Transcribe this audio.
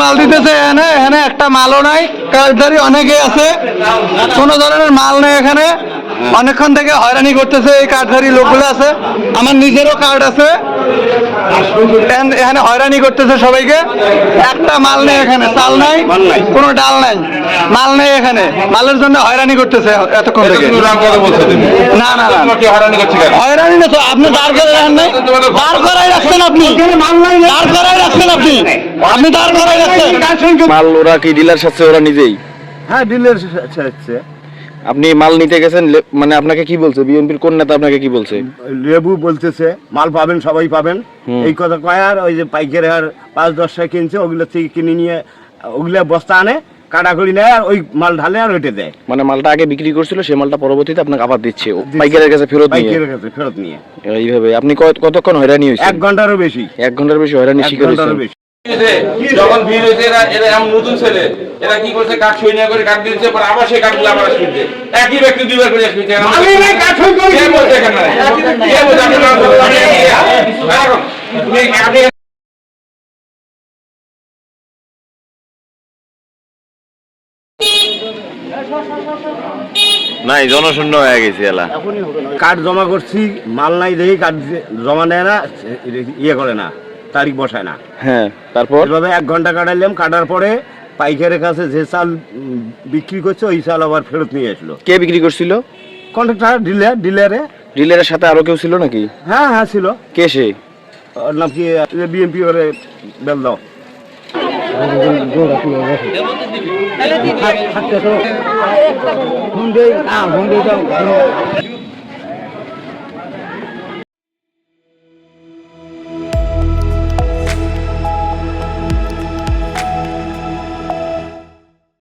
মাল দিতেছে এখানে এখানে একটা মালও নাই, কাজদারি অনেকে আছে। কোনো ধরনের মাল নেই এখানে। অনেকক্ষণ থেকে হয়রানি করতেছে এই কার্ডধারী লোকগুলো আছে। আমার নিজেরও কার্ড আছে। এখান- এখানে হয়রানি করতেছে সবাইকে। একটা মাল নেই এখানে চাল নাই কোনো ডাল নাই। মাল নেই এখানে। মালের জন্য হয়রানি করতেছে এতক্ষণ থেকে। না না না। হয়রানি না তো আপনি দাঁড় করে রাখেন নাই। দাঁড় করাই রাখছেন আপনি। দাঁড় করাই রাখছেন আপনি। আপনি দাঁড় করাই রাখছেন। মাল ওরা কি ডিলার সাথে ওরা নিজেই? হ্যাঁ ডিলের হচ্ছে আপনি মাল নিতে গেছেন মানে আপনাকে কি বলছে? বিএনপির কোন নেতা আপনাকে কি বলছে? লেবু বলতেছে মাল পাবেন সবাই পাবেন। এই কথা কয় আর ওই যে পাইকারি আর পাঁচ দশটা কিনছে ওগুলো থেকে কিনে নিয়ে ওগুলা বস্তা আনে কাটাকুড়ি নেয় আর ওই মাল ঢালে আর ওইটা দেয়। মানে মালটা আগে বিক্রি করছিল সেই মালটা পরবর্তীতে আপনাকে আবার দিচ্ছে পাইকারের কাছে ফেরত নিয়ে। পাইকারের কাছে ফেরত নিয়ে। এইভাবে। আপনি কত- কতক্ষণ হয়রানি হয়েছে এক ঘন্টারও বেশি। এক ঘণ্টার বেশি হয়রানি শিকার হয়েছে যখন ভিড় হয়েছে এরা এরা এমন নতুন ছেলে। এরা কি করছে? কাঠ সই না করে কাঠ দিচ্ছে পর আবার সেই কাঠগুলো আবার শুনছে একই ব্যক্তি দুইবার করে শুনছে কে বলছে এখানে? কে আপনি নাই জনশূন্য হয়ে গেছে এলা। কার্ড জমা করছি মাল নাই দেখি কাঠ জমা নেয় না ইয়ে করে না। তারিখ বসায় না হ্যাঁ তারপর এভাবে এক ঘণ্টা কাটাইলাম কাটার পরে পাইকারের কাছে যে চাল বিক্রি করছে ওই চাল আবার ফেরত নিয়ে আসলো কে বিক্রি করছিল কন্ট্রাক্টর ডিলার ডিলারে ডিলারের সাথে আরও কেউ ছিল নাকি হ্যাঁ হ্যাঁ ছিল কে সে ওর নাম কি বিএমপি করে বেল দাও